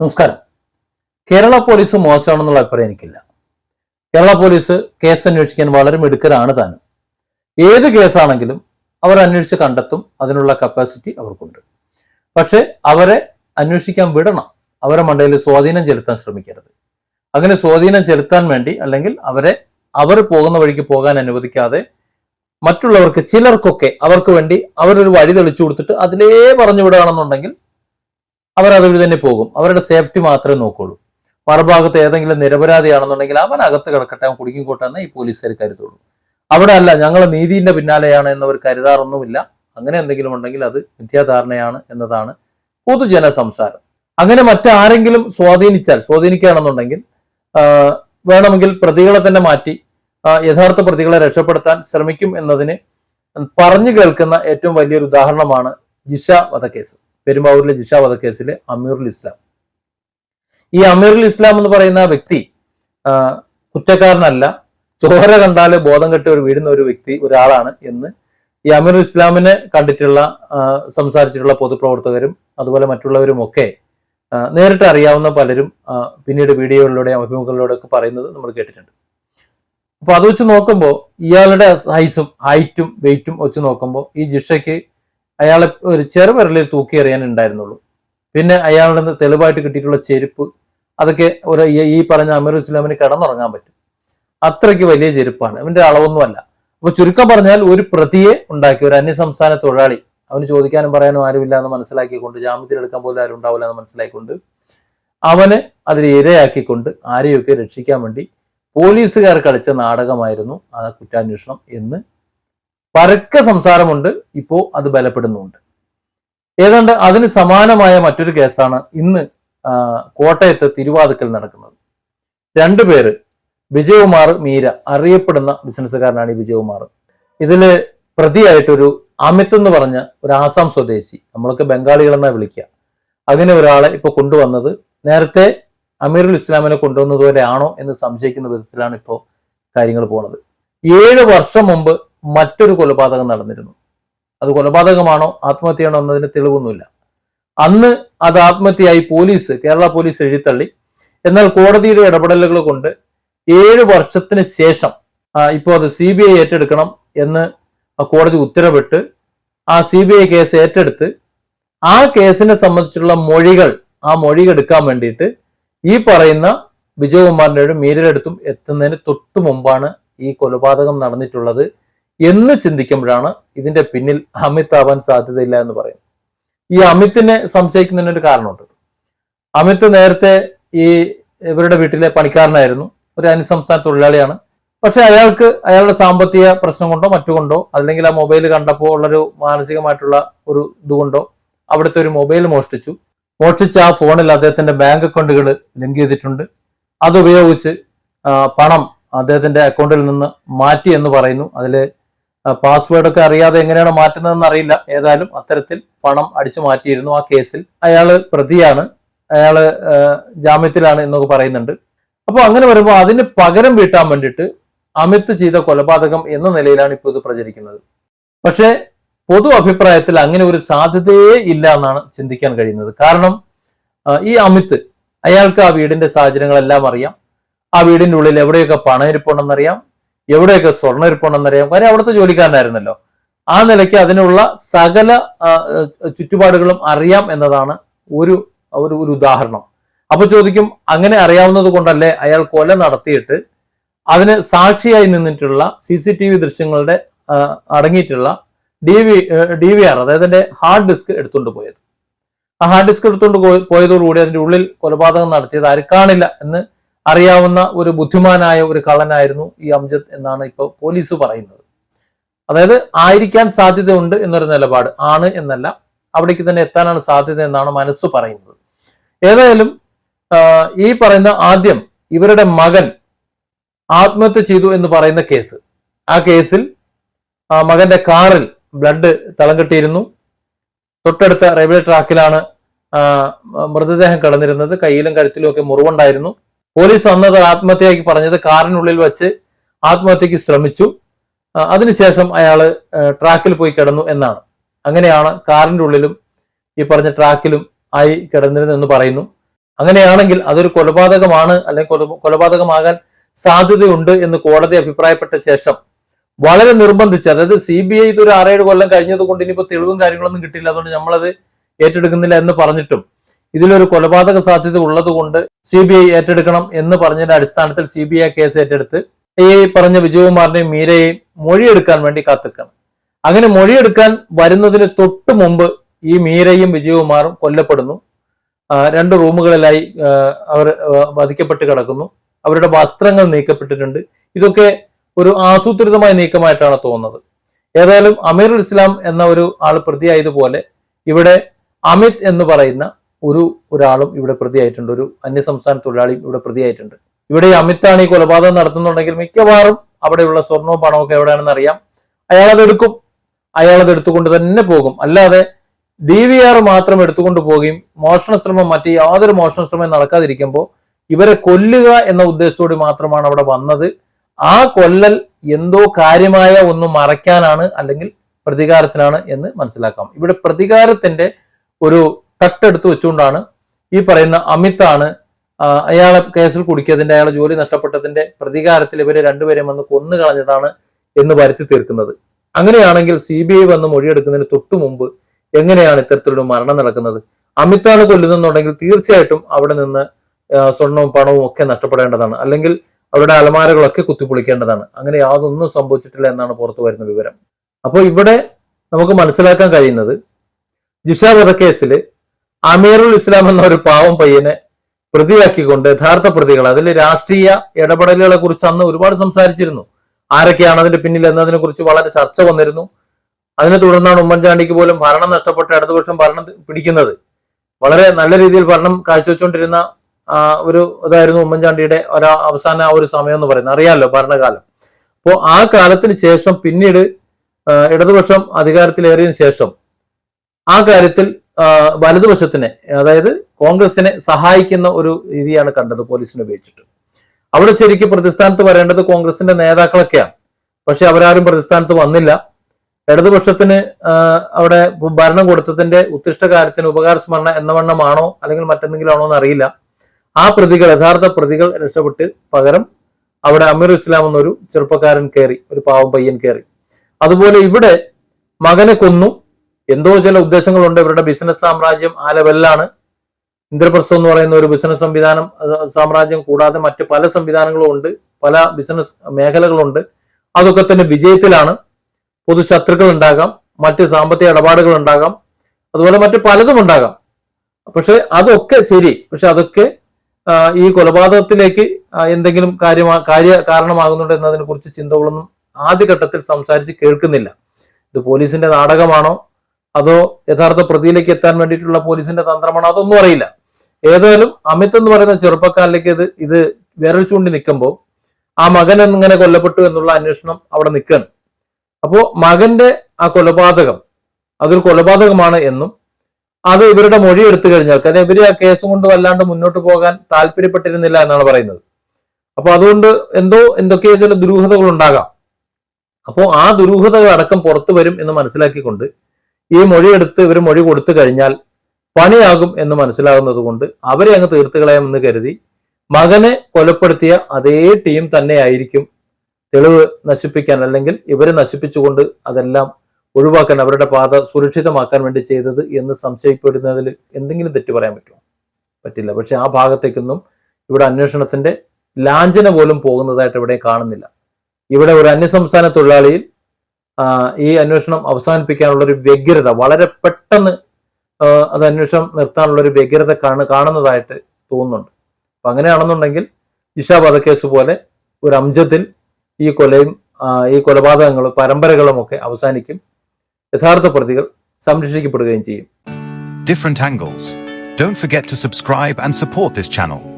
നമസ്കാരം. കേരള പോലീസ് മോശമാണെന്നുള്ള അഭിപ്രായം എനിക്കില്ല. കേരള പോലീസ് കേസ് അന്വേഷിക്കാൻ വളരെ മിടുക്കരാണ് താനും. ഏത് കേസാണെങ്കിലും അവർ അന്വേഷിച്ച് കണ്ടെത്തും അതിനുള്ള കപ്പാസിറ്റി അവർക്കുണ്ട്. പക്ഷെ അവരെ അന്വേഷിക്കാൻ വിടണം. അവരെ മണ്ടയിൽ സ്വാധീനം ചെലുത്താൻ ശ്രമിക്കരുത്. അങ്ങനെ സ്വാധീനം ചെലുത്താൻ വേണ്ടി അല്ലെങ്കിൽ അവരെ അവർ പോകുന്ന വഴിക്ക് പോകാൻ അനുവദിക്കാതെ മറ്റുള്ളവർക്ക് ചിലർക്കൊക്കെ അവർക്ക് വേണ്ടി അവരൊരു വഴി തെളിച്ചു കൊടുത്തിട്ട് അതിലേ പറഞ്ഞു വിടുകയാണെന്നുണ്ടെങ്കിൽ അവർ അതുവഴി തന്നെ പോകും. അവരുടെ സേഫ്റ്റി മാത്രമേ നോക്കുള്ളൂ. മറുഭാഗത്ത് ഏതെങ്കിലും നിരപരാധിയാണെന്നുണ്ടെങ്കിൽ അവൻ അകത്ത് കിടക്കട്ടെ അവൻ കുടുങ്ങിക്കോട്ടെ ഈ പോലീസുകാർ കരുതുള്ളൂ. അവിടെ അല്ല ഞങ്ങൾ നീതിന്റെ പിന്നാലെയാണ് എന്നവർ കരുതാറൊന്നുമില്ല. അങ്ങനെ എന്തെങ്കിലും ഉണ്ടെങ്കിൽ അത് മിഥ്യാധാരണയാണ് എന്നതാണ് പൊതുജന സംസാരം. അങ്ങനെ മറ്റാരെങ്കിലും സ്വാധീനിച്ചാൽ സ്വാധീനിക്കുകയാണെന്നുണ്ടെങ്കിൽ വേണമെങ്കിൽ പ്രതികളെ തന്നെ മാറ്റി യഥാർത്ഥ പ്രതികളെ രക്ഷപ്പെടുത്താൻ ശ്രമിക്കും എന്നതിന് പറഞ്ഞു കേൾക്കുന്ന ഏറ്റവും വലിയൊരു ഉദാഹരണമാണ് ജിഷ വധക്കേസ്. പെരുമ്പാവൂരിലെ ജിഷ വധക്കേസിലെ അമീറുൽ ഇസ്ലാം. ഈ അമീറുൽ ഇസ്ലാം എന്ന് പറയുന്ന വ്യക്തി കുറ്റക്കാരനല്ല. ചോര കണ്ടാൽ ബോധം കെട്ടി ഒരു വീടുന്ന ഒരു വ്യക്തി ഒരാളാണ് എന്ന് ഈ അമീറുൽ ഇസ്ലാമിനെ കണ്ടിട്ടുള്ള സംസാരിച്ചിട്ടുള്ള പൊതുപ്രവർത്തകരും അതുപോലെ മറ്റുള്ളവരും ഒക്കെ നേരിട്ട് അറിയാവുന്ന പലരും പിന്നീട് വീഡിയോകളിലൂടെയും അഭിമുഖങ്ങളിലൂടെ ഒക്കെ പറയുന്നത് നമ്മൾ കേട്ടിട്ടുണ്ട്. അപ്പൊ അത് വെച്ച് നോക്കുമ്പോൾ ഇയാളുടെ സൈസും ഹൈറ്റും വെയിറ്റും വെച്ച് നോക്കുമ്പോൾ ഈ ജിഷയ്ക്ക് അയാളെ ഒരു ചെറുവിരലിൽ തൂക്കി എറിയാൻ ഉണ്ടായിരുന്നുള്ളൂ. പിന്നെ അയാളുടെ നിന്ന് തെളിവായിട്ട് കിട്ടിയിട്ടുള്ള ചെരുപ്പ് അതൊക്കെ ഒരു ഈ- പറഞ്ഞ അമീർ ഇസ്ലാമിന് കിടന്നുറങ്ങാൻ പറ്റും. അത്രയ്ക്ക് വലിയ ചെരുപ്പാണ്. അവന്റെ അളവൊന്നുമല്ല. അപ്പൊ ചുരുക്കം പറഞ്ഞാൽ ഒരു പ്രതിയെ ഉണ്ടാക്കി ഒരു അന്യസംസ്ഥാന തൊഴിലാളി അവന് ചോദിക്കാനും പറയാനും ആരുമില്ല എന്ന് മനസ്സിലാക്കിക്കൊണ്ട് ജാമ്യത്തിൽ എടുക്കാൻ പോലും ആരും ഉണ്ടാവില്ല എന്ന് മനസ്സിലാക്കിക്കൊണ്ട് അവന് അതിൽ ഇരയാക്കിക്കൊണ്ട് ആരെയൊക്കെ രക്ഷിക്കാൻ വേണ്ടി പോലീസുകാർ കളിച്ച നാടകമായിരുന്നു ആ കുറ്റാന്വേഷണം എന്ന് പരക്കെ സംസാരമുണ്ട്. ഇപ്പോ അത് ബലപ്പെടുന്നുണ്ട്. ഏതാണ്ട് അതിന് സമാനമായ മറ്റൊരു കേസാണ് ഇന്ന് കോട്ടയത്ത് തിരുവാതുക്കൽ നടക്കുന്നത്. രണ്ടുപേര് വിജയകുമാർ മീര അറിയപ്പെടുന്ന ബിസിനസ്സുകാരനാണ് ഈ വിജയകുമാർ. ഇതിൽ പ്രതിയായിട്ടൊരു അമിത് എന്ന് പറഞ്ഞ ഒരു ആസാം സ്വദേശി നമ്മളൊക്കെ ബംഗാളികളെന്നാ വിളിക്കുക അങ്ങനെ ഒരാളെ ഇപ്പൊ കൊണ്ടുവന്നത് നേരത്തെ അമീറുൽ ഇസ്ലാമിനെ കൊണ്ടുവന്നതുപോലെയാണോ എന്ന് സംശയിക്കുന്ന വിധത്തിലാണ് ഇപ്പോൾ കാര്യങ്ങൾ പോണത്. ഏഴ് വർഷം മുമ്പ് മറ്റൊരു കൊലപാതകം നടന്നിരുന്നു. അത് കൊലപാതകമാണോ? ആത്മഹത്യയാണോ എന്നതിന് തെളിവൊന്നുമില്ല. അന്ന് അത് ആത്മഹത്യയായി പോലീസ് കേരള പോലീസ് എഴുതിത്തള്ളി. എന്നാൽ കോടതിയുടെ ഇടപെടലുകൾ കൊണ്ട് ഏഴ് വർഷത്തിന് ശേഷം ഇപ്പോൾ അത് സി ബി ഐ ഏറ്റെടുക്കണം എന്ന് കോടതി ഉത്തരവിട്ട് ആ സി ബി ഐ കേസ് ഏറ്റെടുത്ത് ആ കേസിനെ സംബന്ധിച്ചുള്ള മൊഴികൾ ആ മൊഴി എടുക്കാൻ വേണ്ടിയിട്ട് ഈ പറയുന്ന വിജയകുമാറിന്റെ മീരയുടെ അടുത്തും എത്തുന്നതിന് തൊട്ടു മുമ്പാണ് ഈ കൊലപാതകം നടന്നിട്ടുള്ളത്. എന്ന് ചിന്തിക്കുമ്പോഴാണ് ഇതിന്റെ പിന്നിൽ അമിത് ആവാൻ സാധ്യതയില്ല എന്ന് പറയുന്നത്. ഈ അമിത്തിനെ സംശയിക്കുന്നതിനൊരു കാരണമുണ്ട്. അമിത് നേരത്തെ ഈ ഇവരുടെ വീട്ടിലെ പണിക്കാരനായിരുന്നു. ഒരു അന്യസംസ്ഥാന തൊഴിലാളിയാണ്. പക്ഷെ അയാൾക്ക് അയാളുടെ സാമ്പത്തിക പ്രശ്നം കൊണ്ടോ മറ്റുകൊണ്ടോ അല്ലെങ്കിൽ ആ മൊബൈൽ കണ്ടപ്പോൾ ഉള്ളൊരു മാനസികമായിട്ടുള്ള ഒരു ഇതുകൊണ്ടോ അവിടുത്തെ ഒരു മൊബൈൽ മോഷ്ടിച്ചു. മോഷ്ടിച്ച ആ ഫോണിൽ അദ്ദേഹത്തിന്റെ ബാങ്ക് അക്കൗണ്ടുകൾ ലിങ്ക് ചെയ്തിട്ടുണ്ട്. അതുപയോഗിച്ച് പണം അദ്ദേഹത്തിന്റെ അക്കൗണ്ടിൽ നിന്ന് മാറ്റി എന്ന് പറയുന്നു. അതിൽ പാസ്വേഡ് ഒക്കെ അറിയാതെ എങ്ങനെയാണ് മാറ്റുന്നതെന്ന് അറിയില്ല. ഏതായാലും അത്തരത്തിൽ പണം അടിച്ചു മാറ്റിയിരുന്നു ആ കേസിൽ. അയാൾ പ്രതിയാണ്. അയാൾ ജാമ്യത്തിലാണ് എന്നൊക്കെ പറയുന്നുണ്ട്. അപ്പോൾ അങ്ങനെ വരുമ്പോൾ അതിന് പകരം വീട്ടാൻ വേണ്ടിയിട്ട് അമിത് ചെയ്ത കൊലപാതകം എന്ന നിലയിലാണ് ഇപ്പോൾ ഇത് പ്രചരിക്കുന്നത്. പക്ഷേ പൊതു അഭിപ്രായത്തിൽ അങ്ങനെ ഒരു സാധ്യതയേ ഇല്ല എന്നാണ് ചിന്തിക്കാൻ കഴിയുന്നത്. കാരണം ഈ അമിത് അയാൾക്ക് ആ വീടിന്റെ സാഹചര്യങ്ങളെല്ലാം അറിയാം. ആ വീടിന്റെ ഉള്ളിൽ എവിടെയൊക്കെ പണം ഇരിപ്പുണ്ടെന്നറിയാം എവിടെയൊക്കെ സ്വർണം ഇരിപ്പുണ്ടെന്നറിയാം. കാര്യം അവിടുത്തെ ജോലിക്കാരനായിരുന്നല്ലോ. ആ നിലയ്ക്ക് അതിനുള്ള സകല ചുറ്റുപാടുകളും അറിയാം എന്നതാണ് ഒരു ഒരു ഒരു ഉദാഹരണം. അപ്പൊ ചോദിക്കും അങ്ങനെ അറിയാവുന്നത് കൊണ്ടല്ലേ അയാൾ കൊല നടത്തിയിട്ട് അതിന് സാക്ഷിയായി നിന്നിട്ടുള്ള സി സി ടി വി ദൃശ്യങ്ങളുടെ അടങ്ങിയിട്ടുള്ള D V D V R അതായത് അതിന്റെ ഹാർഡ് ഡിസ്ക് എടുത്തുകൊണ്ട് പോയത്. ആ ഹാർഡ് ഡിസ്ക് എടുത്തുകൊണ്ട് പോയ- പോയതോടുകൂടി അതിന്റെ ഉള്ളിൽ കൊലപാതകം നടത്തിയത് ആരും കാണില്ല എന്ന് അറിയാവുന്ന ഒരു ബുദ്ധിമാനായ ഒരു കള്ളനായിരുന്നു ഈ അംജദ് എന്നാണ് ഇപ്പോൾ പോലീസ് പറയുന്നത്. അതായത് ആയിരിക്കാൻ സാധ്യതയുണ്ട് എന്നൊരു നിലപാട് ആണ് എന്നല്ല അവിടേക്ക് തന്നെ എത്താനാണ് സാധ്യത എന്നാണ് മനസ്സ് പറയുന്നത്. ഏതായാലും ഈ പറയുന്ന ആദ്യം ഇവരുടെ മകൻ ആത്മഹത്യ ചെയ്തു എന്ന് പറയുന്ന കേസ്. ആ കേസിൽ മകന്റെ കാറിൽ ബ്ലഡ് തളം കെട്ടിയിരുന്നു. തൊട്ടടുത്ത റെയിൽവേ ട്രാക്കിലാണ് മൃതദേഹം കിടന്നിരുന്നത്. കയ്യിലും കഴുത്തിലും ഒക്കെ മുറിവുണ്ടായിരുന്നു. പോലീസ് അന്നത് ആത്മഹത്യയാക്കി പറഞ്ഞത് കാറിനുള്ളിൽ വെച്ച് ആത്മഹത്യക്ക് ശ്രമിച്ചു. അതിനുശേഷം അയാൾ ട്രാക്കിൽ പോയി കിടന്നു എന്നാണ്. അങ്ങനെയാണ് കാറിന്റെ ഉള്ളിലും ഈ പറഞ്ഞ ട്രാക്കിലും ആയി കിടന്നിരുന്നു എന്ന് പറയുന്നു. അങ്ങനെയാണെങ്കിൽ അതൊരു കൊലപാതകമാണ് അല്ലെങ്കിൽ കൊല- കൊലപാതകമാകാൻ സാധ്യതയുണ്ട് എന്ന് കോടതി അഭിപ്രായപ്പെട്ട ശേഷം വളരെ നിർബന്ധിച്ച് അതായത് സി ബി ഐ ഇതൊരു ആറേഴ് കൊല്ലം കഴിഞ്ഞത് കൊണ്ട് ഇനിയിപ്പോ തെളിവും കാര്യങ്ങളൊന്നും കിട്ടില്ല അതുകൊണ്ട് നമ്മളത് ഏറ്റെടുക്കുന്നില്ല എന്ന് പറഞ്ഞിട്ടും ഇതിലൊരു കൊലപാതക സാധ്യത ഉള്ളത് കൊണ്ട് സി ബി ഐ ഏറ്റെടുക്കണം എന്ന് പറഞ്ഞതിന്റെ അടിസ്ഥാനത്തിൽ സി ബി ഐ കേസ് ഏറ്റെടുത്ത് ഈ പറഞ്ഞ വിജയകുമാറിനെയും മീരയെയും മൊഴിയെടുക്കാൻ വേണ്ടി കാത്തിക്കണം അങ്ങനെ മൊഴിയെടുക്കാൻ വരുന്നതിന് തൊട്ട് മുമ്പ് ഈ മീരയും വിജയകുമാറും കൊല്ലപ്പെടുന്നു. രണ്ട് റൂമുകളിലായി അവർ വധിക്കപ്പെട്ട് കിടക്കുന്നു. അവരുടെ വസ്ത്രങ്ങൾ നീക്കപ്പെട്ടിട്ടുണ്ട്. ഇതൊക്കെ ഒരു ആസൂത്രിതമായ നീക്കമായിട്ടാണ് തോന്നുന്നത്. ഏതായാലും അമീറുൽ ഇസ്ലാം എന്ന ഒരു ആൾ പ്രതിയായതുപോലെ ഇവിടെ അമിത് എന്ന് പറയുന്ന ഒരു ഒരാളും ഇവിടെ പ്രതിയായിട്ടുണ്ട്. ഒരു അന്യസംസ്ഥാന തൊഴിലാളിയും ഇവിടെ പ്രതിയായിട്ടുണ്ട്. ഇവിടെ അമിത്താണ് ഈ കൊലപാതകം നടത്തുന്നുണ്ടെങ്കിൽ മിക്കവാറും അവിടെയുള്ള സ്വർണവും പണവും ഒക്കെ എവിടെയാണെന്ന് അറിയാം. അയാൾ അതെടുക്കും എടുക്കും. അത് എടുത്തുകൊണ്ട് തന്നെ പോകും. അല്ലാതെ ഡി വി ആർ മാത്രം എടുത്തുകൊണ്ട് പോവുകയും മോഷണ ശ്രമം മറ്റ് യാതൊരു മോഷണ ശ്രമം നടക്കാതിരിക്കുമ്പോൾ ഇവരെ കൊല്ലുക എന്ന ഉദ്ദേശത്തോടെ മാത്രമാണ് അവിടെ വന്നത്. ആ കൊല്ലൽ എന്തോ കാര്യമായ ഒന്ന് മറയ്ക്കാനാണ് അല്ലെങ്കിൽ പ്രതികാരത്തിനാണ് എന്ന് മനസ്സിലാക്കാം. ഇവിടെ പ്രതികാരത്തിന്റെ ഒരു തട്ടെടുത്ത് വെച്ചുകൊണ്ടാണ് ഈ പറയുന്ന അമിതാണ് അയാളെ കേസിൽ കുടിക്കിയതിന്റെ അയാളെ ജോലി നഷ്ടപ്പെട്ടതിന്റെ പ്രതികാരത്തിൽ ഇവരെ രണ്ടുപേരെയും വന്ന് കൊന്നു കളഞ്ഞതാണ് എന്ന് വരുത്തി തീർക്കുന്നത്. അങ്ങനെയാണെങ്കിൽ സി ബി ഐ വന്ന് മൊഴിയെടുക്കുന്നതിന് തൊട്ടു മുമ്പ് എങ്ങനെയാണ് ഇത്തരത്തിലൊരു മരണം നടക്കുന്നത്? അമിതാണ് കൊല്ലുന്നുണ്ടെങ്കിൽ തീർച്ചയായിട്ടും അവിടെ നിന്ന് സ്വർണവും പണവും ഒക്കെ നഷ്ടപ്പെടേണ്ടതാണ്. അല്ലെങ്കിൽ അവരുടെ അലമാരകളൊക്കെ കുത്തിപ്പൊളിക്കേണ്ടതാണ്. അങ്ങനെ യാതൊന്നും സംഭവിച്ചിട്ടില്ല എന്നാണ് പുറത്തു വരുന്ന വിവരം. അപ്പോൾ ഇവിടെ നമുക്ക് മനസ്സിലാക്കാൻ കഴിയുന്നത് ജിഷ വധക്കേസിൽ അമീറുൽ ഇസ്ലാം എന്ന ഒരു പാവം പയ്യനെ പ്രതിയാക്കിക്കൊണ്ട് യഥാർത്ഥ പ്രതികൾ അതിൽ രാഷ്ട്രീയ ഇടപെടലുകളെ കുറിച്ച് അന്ന് ഒരുപാട് സംസാരിച്ചിരുന്നു. ആരൊക്കെയാണ് അതിന്റെ പിന്നിൽ എന്നതിനെ കുറിച്ച് വളരെ ചർച്ച വന്നിരുന്നു. അതിനെ തുടർന്നാണ് ഉമ്മൻചാണ്ടിക്ക് പോലും ഭരണം നഷ്ടപ്പെട്ട ഇടതുപക്ഷം ഭരണം പിടിക്കുന്നത്. വളരെ നല്ല രീതിയിൽ ഭരണം കാഴ്ചവെച്ചുകൊണ്ടിരുന്ന ഒരു ഇതായിരുന്നു ഉമ്മൻചാണ്ടിയുടെ ഒരു അവസാന ആ ഒരു സമയം എന്ന് പറയുന്നത്. അറിയാമല്ലോ ഭരണകാലം. അപ്പോൾ ആ കാലത്തിന് ശേഷം പിന്നീട് ഇടതുപക്ഷം അധികാരത്തിലേറിയതിനു ശേഷം ആ കാര്യത്തിൽ വലതുപക്ഷത്തിനെ അതായത് കോൺഗ്രസിനെ സഹായിക്കുന്ന ഒരു രീതിയാണ് കണ്ടത് പോലീസിനെ ഉപയോഗിച്ചിട്ട്. അവിടെ ശരിക്കും പ്രതിസ്ഥാനത്ത് വരേണ്ടത് കോൺഗ്രസിന്റെ നേതാക്കളൊക്കെയാണ്. പക്ഷെ അവരാരും പ്രതിസ്ഥാനത്ത് വന്നില്ല. ഇടതുപക്ഷത്തിന് അവിടെ ഭരണം കൊടുത്തതിന്റെ ഉത്തിഷ്ട കാര്യത്തിന് ഉപകാര സ്മരണ എന്ന വണ്ണമാണോ അല്ലെങ്കിൽ മറ്റെന്തെങ്കിലും ആണോ എന്ന് അറിയില്ല ആ പ്രതികൾ യഥാർത്ഥ പ്രതികൾ രക്ഷപ്പെട്ട് പകരം അവിടെ അമീർ ഇസ്ലാം എന്നൊരു ചെറുപ്പക്കാരൻ കയറി ഒരു പാവം പയ്യൻ കയറി. അതുപോലെ ഇവിടെ മകനെ കൊന്നു. എന്തോ ചില ഉദ്ദേശങ്ങളുണ്ട്. ഇവരുടെ ബിസിനസ് സാമ്രാജ്യം ആ ലെവലിലാണ് ഇന്ദ്രപ്രസ്ഥം എന്ന് പറയുന്ന ഒരു ബിസിനസ് സംവിധാനം സാമ്രാജ്യം കൂടാതെ മറ്റ് പല സംവിധാനങ്ങളും ഉണ്ട്. പല ബിസിനസ് മേഖലകളുണ്ട്. അതൊക്കെ തന്നെ വിജയത്തിലാണ്. പൊതുശത്രുക്കൾ ഉണ്ടാകാം. മറ്റ് സാമ്പത്തിക ഇടപാടുകൾ ഉണ്ടാകാം. അതുപോലെ മറ്റ് പലതും ഉണ്ടാകാം. പക്ഷെ അതൊക്കെ ശരി. പക്ഷെ അതൊക്കെ ഈ കൊലപാതകത്തിലേക്ക് എന്തെങ്കിലും കാര്യമാ കാര്യ കാരണമാകുന്നുണ്ട് എന്നതിനെ കുറിച്ച് ചിന്തകളൊന്നും ആദ്യഘട്ടത്തിൽ സംസാരിച്ച് കേൾക്കുന്നില്ല. ഇത് പോലീസിന്റെ നാടകമാണോ? അതോ യഥാർത്ഥ പ്രതിയിലേക്ക് എത്താൻ വേണ്ടിയിട്ടുള്ള പോലീസിന്റെ തന്ത്രമാണോ? അതൊന്നും അറിയില്ല. ഏതായാലും അമിത് എന്ന് പറയുന്ന ചെറുപ്പക്കാരിലേക്ക് ഇത് ഇത് വിരൽ ചൂണ്ടി നിൽക്കുമ്പോൾ ആ മകൻ എങ്ങനെ കൊല്ലപ്പെട്ടു എന്നുള്ള അന്വേഷണം അവിടെ നിൽക്കാണ് അപ്പോൾ മകന്റെ ആ കൊലപാതകം അതൊരു കൊലപാതകമാണ് എന്നും അത് ഇവരുടെ മൊഴി എടുത്തു കഴിഞ്ഞാൽ കാരണം ഇവർ ആ കേസ് കൊണ്ട് വല്ലാണ്ട് മുന്നോട്ട് പോകാൻ താല്പര്യപ്പെട്ടിരുന്നില്ല എന്നാണ് പറയുന്നത്. അപ്പൊ അതുകൊണ്ട് എന്തോ എന്തൊക്കെയോ ചില ദുരൂഹതകൾ ഉണ്ടാകാം. അപ്പോൾ ആ ദുരൂഹതകൾ അടക്കം പുറത്തു വരും എന്ന് മനസ്സിലാക്കിക്കൊണ്ട് ഈ മൊഴിയെടുത്ത് ഇവർ മൊഴി കൊടുത്തു കഴിഞ്ഞാൽ പണിയാകും എന്ന് മനസ്സിലാകുന്നത് കൊണ്ട് അവരെ അങ്ങ് തീർത്തു കളയാമെന്ന് കരുതി മകനെ കൊലപ്പെടുത്തിയ അതേ ടീം തന്നെയായിരിക്കും തെളിവ് നശിപ്പിക്കാൻ അല്ലെങ്കിൽ ഇവരെ നശിപ്പിച്ചുകൊണ്ട് അതെല്ലാം ഒഴിവാക്കാൻ അവരുടെ പാത സുരക്ഷിതമാക്കാൻ വേണ്ടി ചെയ്തത് എന്ന് സംശയിക്കപ്പെടുന്നതിൽ എന്തെങ്കിലും തെറ്റ് പറയാൻ പറ്റുമോ? പറ്റില്ല. പക്ഷെ ആ ഭാഗത്തേക്കൊന്നും ഇവിടെ അന്വേഷണത്തിന്റെ ലാഞ്ചന പോലും പോകുന്നതായിട്ട് ഇവിടെ കാണുന്നില്ല. ഇവിടെ ഒരു അന്യസംസ്ഥാന തൊഴിലാളിയിൽ ഈ അന്വേഷണം അവസാനിപ്പിക്കാനുള്ള ഒരു വ്യഗ്രത വളരെ പെട്ടെന്ന് അത് അന്വേഷണം നിർത്താനുള്ള ഒരു വ്യഗ്രത കാണ കാണുന്നതായിട്ട് തോന്നുന്നുണ്ട് അപ്പൊ അങ്ങനെയാണെന്നുണ്ടെങ്കിൽ ഇഷ വധക്കേസ് പോലെ ഒരു അംജത്തിൽ ഈ കൊലയും ഈ കൊലപാതകങ്ങളും പരമ്പരകളും ഒക്കെ അവസാനിക്കും യഥാർത്ഥ പ്രതികൾ സംരക്ഷിക്കപ്പെടുകയും ചെയ്യും different angles. Don't forget to subscribe and support this channel.